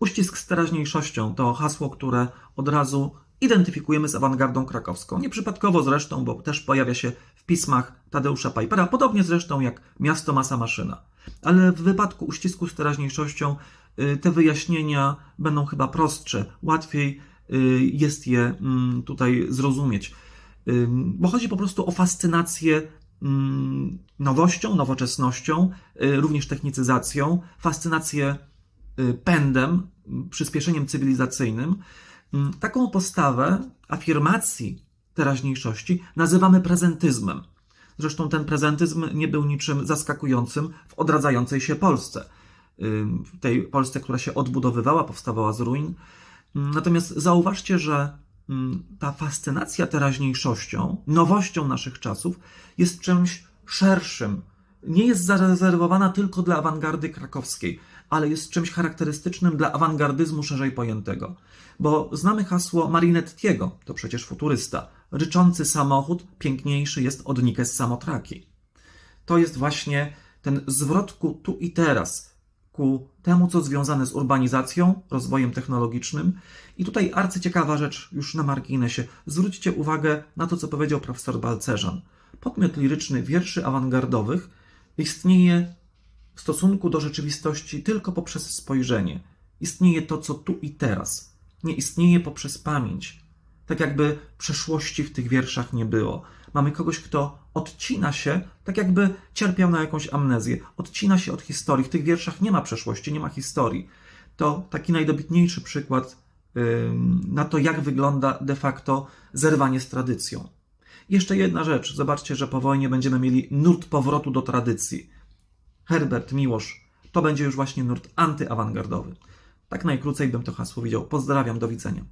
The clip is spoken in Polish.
Uścisk z teraźniejszością to hasło, które od razu identyfikujemy z awangardą krakowską. Nieprzypadkowo zresztą, bo też pojawia się w pismach Tadeusza Pipera, podobnie zresztą jak Miasto, Masa, Maszyna. Ale w wypadku uścisku z teraźniejszością y, te wyjaśnienia będą chyba prostsze, łatwiej y, jest je mm, tutaj zrozumieć. Bo chodzi po prostu o fascynację mm, nowością, nowoczesnością, y, również technicyzacją, fascynację pędem, y, przyspieszeniem cywilizacyjnym. Mm, Taką postawę afirmacji teraźniejszości nazywamy prezentyzmem. Zresztą ten prezentyzm nie był niczym zaskakującym w odradzającej się Polsce. Tej Polsce, która się odbudowywała, powstawała z ruin. Ym, Natomiast zauważcie, że ym, ta fascynacja teraźniejszością, nowością naszych czasów jest czymś szerszym. Nie jest zarezerwowana tylko dla awangardy krakowskiej, ale jest czymś charakterystycznym dla awangardyzmu szerzej pojętego. Bo znamy hasło Marinettiego, to przecież futurysta. Ryczący samochód piękniejszy jest od Nikes samotraki. To jest właśnie ten zwrot ku tu i teraz, ku temu, co związane z urbanizacją, rozwojem technologicznym. I tutaj arcyciekawa rzecz, już na marginesie. Zwróćcie uwagę na to, co powiedział profesor Balcerzan. Podmiot liryczny wierszy awangardowych istnieje w stosunku do rzeczywistości tylko poprzez spojrzenie. Istnieje to, co tu i teraz. Nie istnieje poprzez pamięć. Tak jakby przeszłości w tych wierszach nie było. Mamy kogoś, kto odcina się, tak jakby cierpiał na jakąś amnezję. Odcina się od historii. W tych wierszach nie ma przeszłości, nie ma historii. To taki najdobitniejszy przykład na to, jak wygląda de facto zerwanie z tradycją. Jeszcze jedna rzecz. Zobaczcie, że po wojnie będziemy mieli nurt powrotu do tradycji. Herbert Miłosz to będzie już właśnie nurt antyawangardowy. Tak najkrócej bym to hasło widział. Pozdrawiam, do widzenia.